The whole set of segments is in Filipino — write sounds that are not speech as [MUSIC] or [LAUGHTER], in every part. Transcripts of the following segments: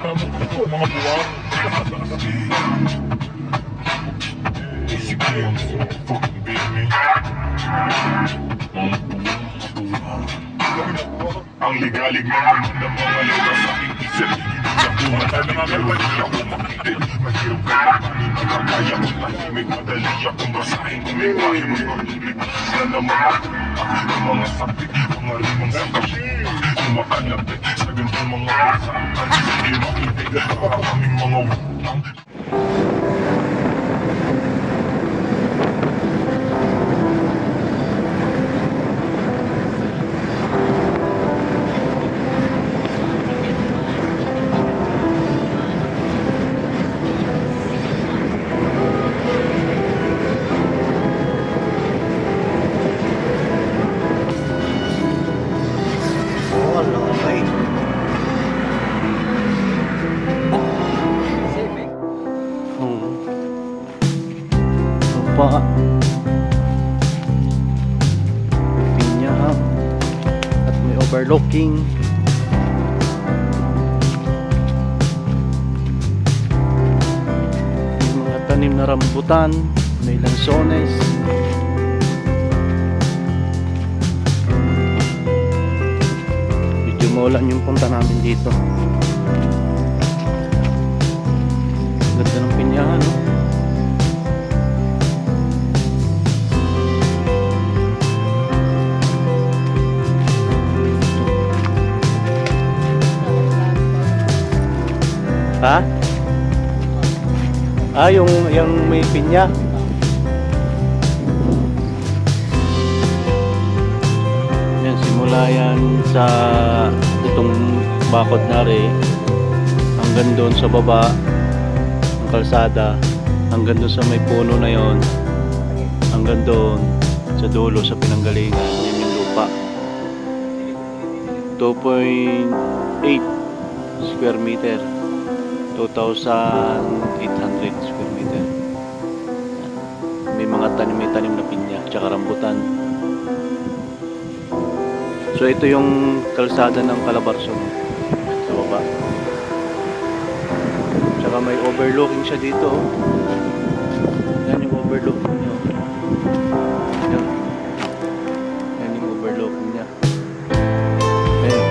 Ang ligalig naman ng mga lupa sa aking Nakuha na nga pero hindi ako makitid Mahirap ka na panin Nakakaya ko tahimik Madali akong basahin Kung may bahay mo pag-ibig Na naman mga Mga Sumakalapit Sa ganitong mga pasakan Hindi makinig Para kaming mga utang may overlooking. May mga tanim na rambutan. May lansones. Medyo maulan yung punta namin dito. Ganda ng pinyahan, no? Ha? Ah, yung, yung may pinya. Yan, simula yan sa itong bakod na rin. Hanggang doon sa baba ng kalsada. Hanggang doon sa may puno na yon. Hanggang doon sa dulo sa pinanggalingan. Yan yung lupa. 2.8 square meter 2,800 square meter may mga tanim may tanim na pinya tsaka rambutan So ito yung kalsada ng Calabarzon sa baba. Tsaka may overlooking siya dito. oh. Yan yung overlooking niya. Yan. Yan yung overlooking niya. Ayan.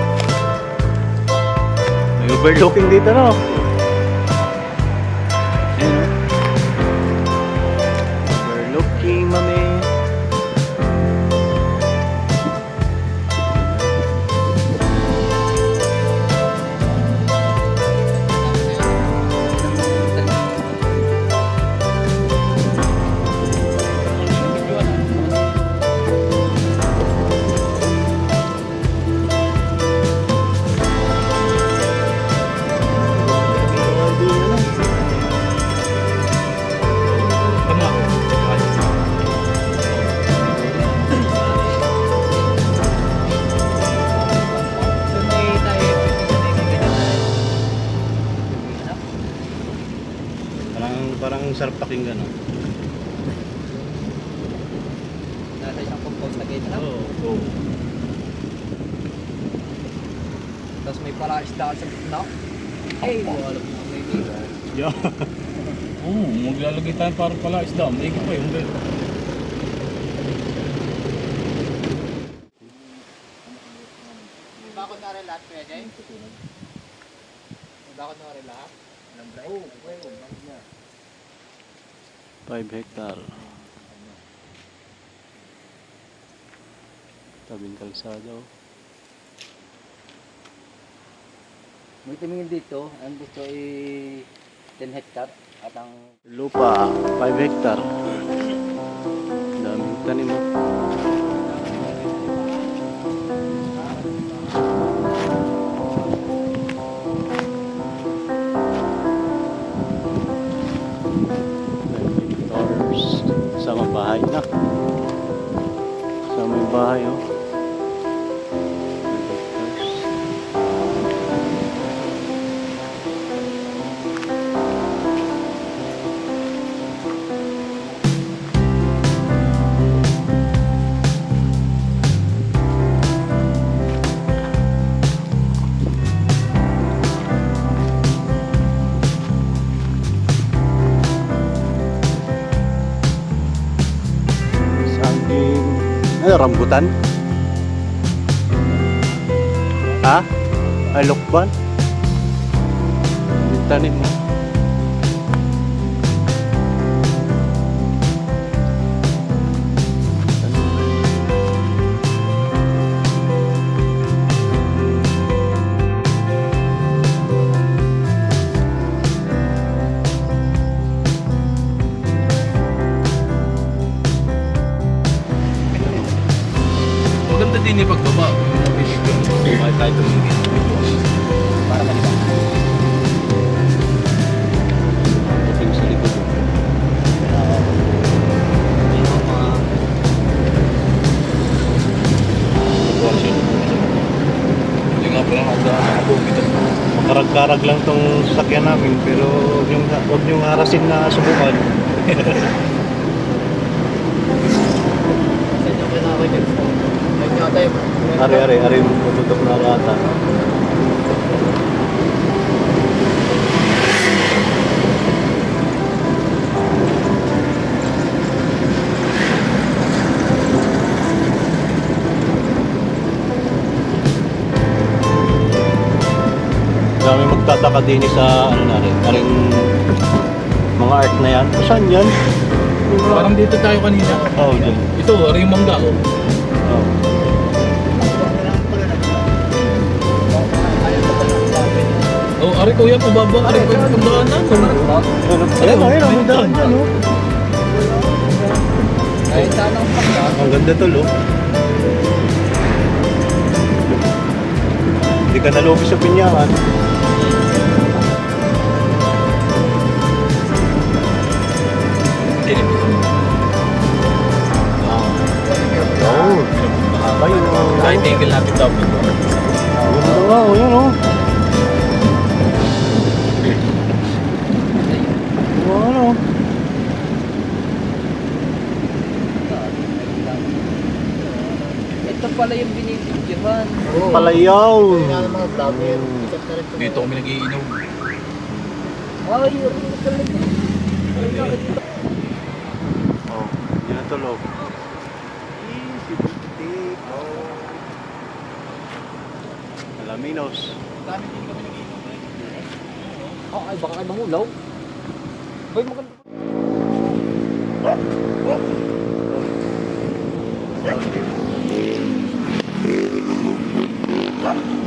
May overlooking dito no. Pakinggan, no? Nasa isang compost na gate lang. Oo. Oo. Tapos may pala isda sa gitna. Ay, wala mo may biga. Yeah. [LAUGHS] Oo, maglalagay tayo para pala isda. Maigit pa yung ganun. Bakit na rin lahat, Jay? Bakit na rin lahat? Oo, oo, bakit na? 5 hectare. Tabing kalsada oh. May tumingin dito, ang gusto ay 10 hectare at ang Lupa, 5 hectare. Daming tanim oh. Ano, rambutan? Ha? Ay, lokban? Yung tanim mo. Yung pagbaba. Bakit tayo tumingin? Para likod. Hindi nga pala nakadaan sa kabukit. Makarag-karag lang tong sasakyan namin pero huwag yung harasin na subukan. [LAUGHS] Saan yung kinakay dyan? Ayun yung tayo. Ari, ari, ari, matutok na ata. Dami magtataka din sa ano na rin, aring mga art na yan. Saan yan? Parang dito tayo kanina. Oh, dyan. Ito, rin yung mangga. Oh. Oh. Oh, ari kuya, pababa. Ari kuya, pagdaan na. Ayun, ayun, may daan dyan, oh. Kahit saan ang pakla. Ang ganda tol, oh. Hindi ka nalubi sa pinyakan. Oo. Ay, oh. Kahit tingil natin daw. Ang ganda nga, oh, yun, oh. Oh, Palayaw. Dito kami nagiinom. Ay, yun. Oh, yun ang tulog. Easy, butik, oh. Alaminos. Oh, ay baka kayo mahulaw. Boy, maganda. Alaminos.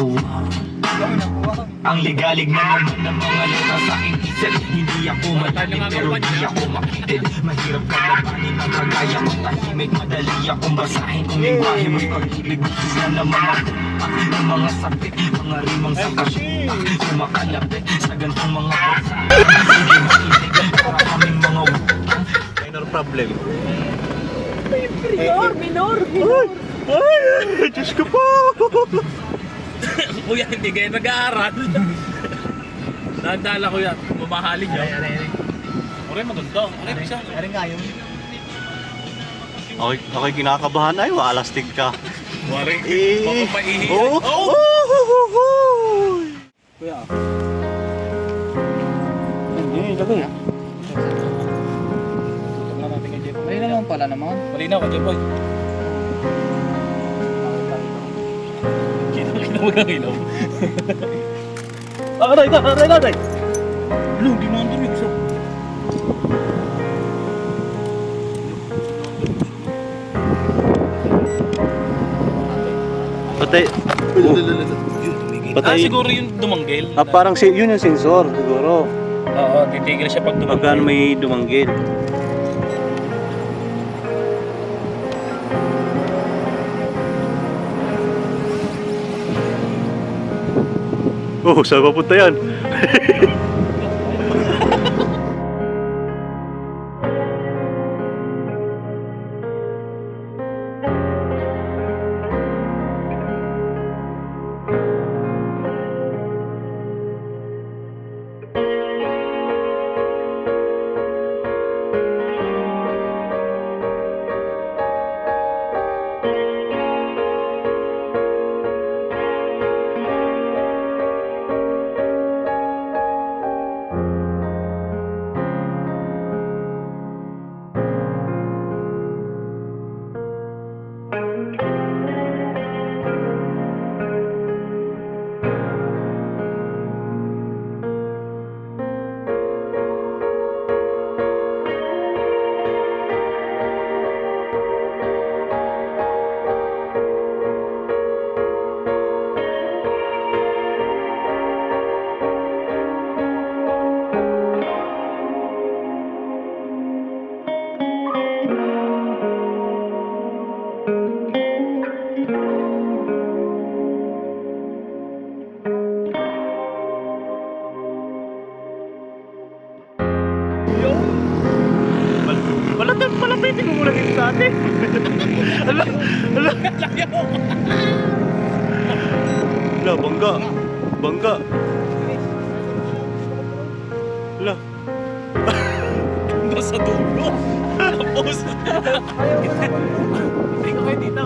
Buwang. Ang ligalig na naman ng mga luta sa aking isip. Hindi ako matalim pero di ako makitid. Mahirap kalabanin ang kagaya ko Tahimik madali akong basahin. Kung lingwahe mo'y pag-ibig Sila ng mga Ng mga sapit Mga rimang sa kasupak Sumakalapit sa gantong mga bansa Hindi makinig. Para kaming mga utang Minor problem. Minor, minor, minor. Ay, Diyos ko po! Kuya, hindi kayo nag-aaral. [LAUGHS] Nandala ko yan. Mamahalin niyo. Aray, maganda. Aray, isa. Aring nga yun. Okay, okay kinakabahan ay, alastig ka. Waring, [LAUGHS] Eh, papapaihi. oh, Oh! oh, oh, oh, oh. Kuya, Hindi, lagay. na naman pala naman. Malinaw ka, Jeff mo kang ilaw. Ah, aray, aray, aray, aray. Lu, di mo ang isa. Patay. Ah, Patay. siguro yung dumanggil. Ah, parang si, yun yung sensor, siguro. Oo, titigil siya pag dumanggil. Pagka may dumanggil. Oh, saan papunta yan? Muna dito sa atin. Ala, ala. Ala, bangga. Bangga. Ala. Nasa dulo. [LAUGHS] Tapos. Hindi ko kayo dito.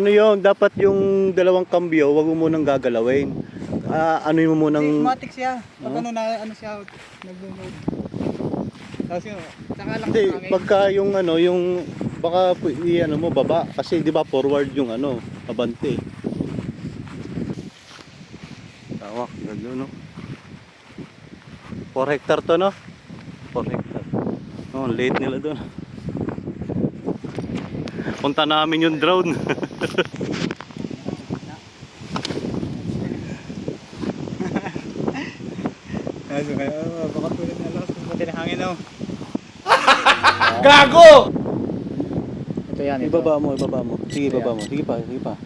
Ano yun? Dapat yung dalawang kambyo, wag mo munang gagalawin. Ah, ano mo munang... Matic siya. Pag ano na ano siya nag-move. Tapos yun, saka lang Hindi, pagka yung ano, yung baka pu- i ano mo baba kasi 'di ba forward yung ano, abante. Tawak, ganda no. 4 hectare to no? 4 hectare. Oh, late nila doon. Punta namin yung drone. [LAUGHS] Ano kaya, oh, baka tulad na lakas kung pati na hangin oh. [LAUGHS] Ito yan. Ito. ibaba mo, ibaba mo. Sige, ibaba mo. Sige pa, sige pa.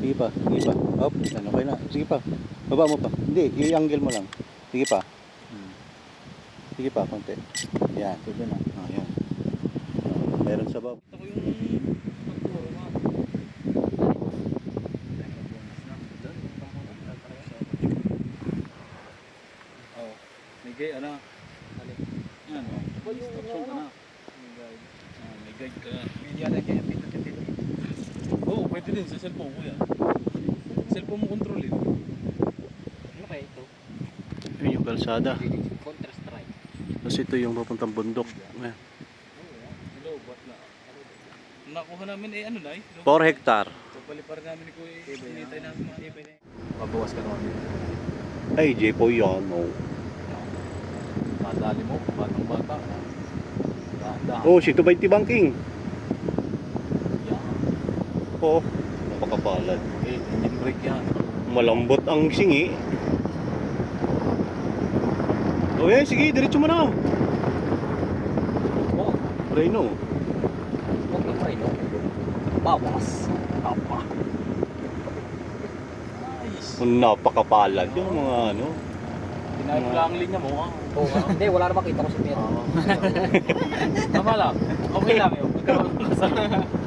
Sige pa, sige pa. Up, ano okay na. Sige pa. Baba mo pa. Hindi, i-angle mo lang. Sige pa. Sige pa, konti. Yan. Ito na. Oh, yan. Meron sa baba. Ako yung pagturo mo. Oh, may gay ano? Yan oh. Instruction ka na. May guide. Ah, may guide ka. Hindi yata kaya pito pito. Oo, pwede din sa cellphone ko yan. Cellphone mo control eh. Ano kaya ito? Yun yung kalsada. Counter strike. Tapos ito yung papuntang bundok. Ayan. Hello, na? Nakuha namin eh ano na eh. 4 hectare. Pagpali pa rin namin ni Kuya. Hinintay namin mga tibay na Pabawas ka naman dito. Ay, Jepo yan. Oh. Madali mo, batang bata. Dahan-dahan. oh, si Tubay Tibangking. Oh, napakapalad. Eh, engine brake yan. Malambot ang singi. Oh, yan. Sige, diretso mo na. Oh, Reno. huwag na pa rin. oh. Bawas. Tapa. Nice. Napakapalad yung mga ano. Tinayip lang ang linya mo. ah. Oo, nga. hindi, wala na makita ko si Pierre. [LAUGHS] Tama lang. Okay lang yun. [LAUGHS]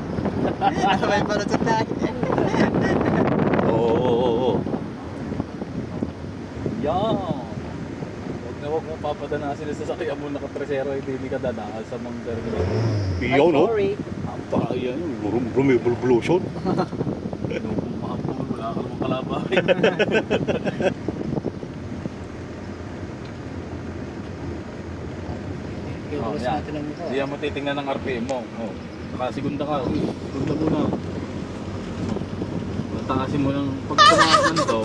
May parasot na. Oo, oo, oo, oo. Yan. Huwag na huwag mo papadanasin sa sasakyan mo naka-tresero ay hindi ka dadaan sa mga terminal. Piyaw, no? Sorry. Baka yan, rum- rumibulblusyon. Nung mahapon, wala ka namang kalabahin. Kaya Oh, oh, natin ang mukha. Hindi mo titingnan ng RPM mo. Oh. Saka segunda ka. Uy, segunda muna. Oh. Taasin mo ng pag [LAUGHS] tumaas ng to,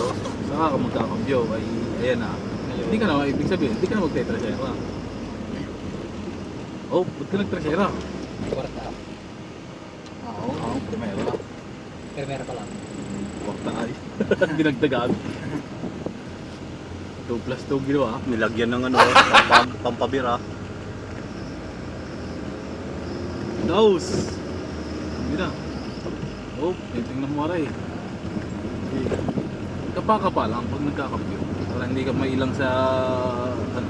saka ka magkakambyo. Ay, ayan na. Hindi ka na, ibig sabihin, hindi ka na magtetrasera. Oh, ba't ka nagtrasera? Kwarta. Oo, oh, primero lang. Pero meron ka lang. Huwag tayo. Dinagdagan. 2 plus 2 ginawa. Nilagyan ng ano, [LAUGHS] pampab pampabira. Nose! Hindi na. Oh, titingnan mo aray. Kapa-kapa lang pag nagkakapyo. Para hindi ka mailang sa... Ano?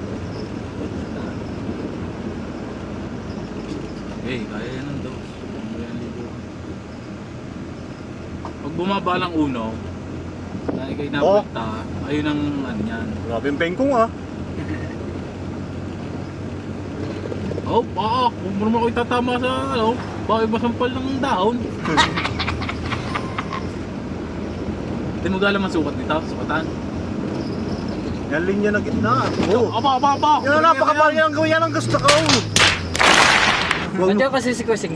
Eh, kaya yan ng dose. Pag bumaba lang uno, na ikay napunta, ayun ang ano yan. Grabe yung bengkong ah. Oh, baka, kung mo naman ako itatama sa, ano, bakit masampal ng dahon? [LAUGHS] Hindi mo gala man sukat dito, sukatan. Yan linya na gitna. Oo. Aba, aba, aba! Yan ang napakabali ang gawin. Yan ang gusto ko. Mo, Nandiyan kasi si Kuya [LAUGHS]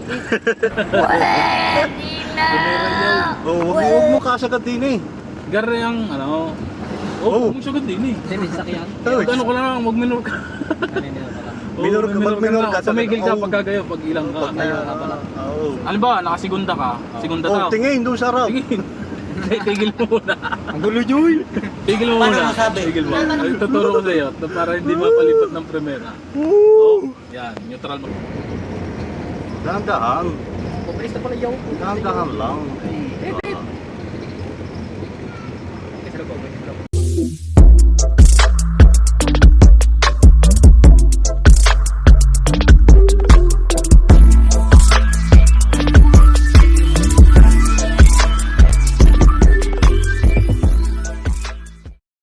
oh, wag mo, wag mo kasagad din eh. Gara yung, ano, oh, Oh. oh. magsagot din eh. Hindi, may sakyan. Uy. Ano ko lang, ka. Kanina na pala. Oh, Minor ka, mag-minor mag-minor ka. Tumigil ka oh. pag gagayo, pag ilang ka. Pag na, oo. Ano ba, nakasigunda ka? Sigunda Oh, daw. tingin, doon sa harap. Tingin. [LAUGHS] Tigil mo muna. Ang gulo Joy. Tigil mo muna. Tigil mo. Ay, tuturo ko sa iyo na para hindi mapalipat ng primera. Oh, yan, neutral mo. Dahan-dahan. Pumalis na pala yung Dahan-dahan lang.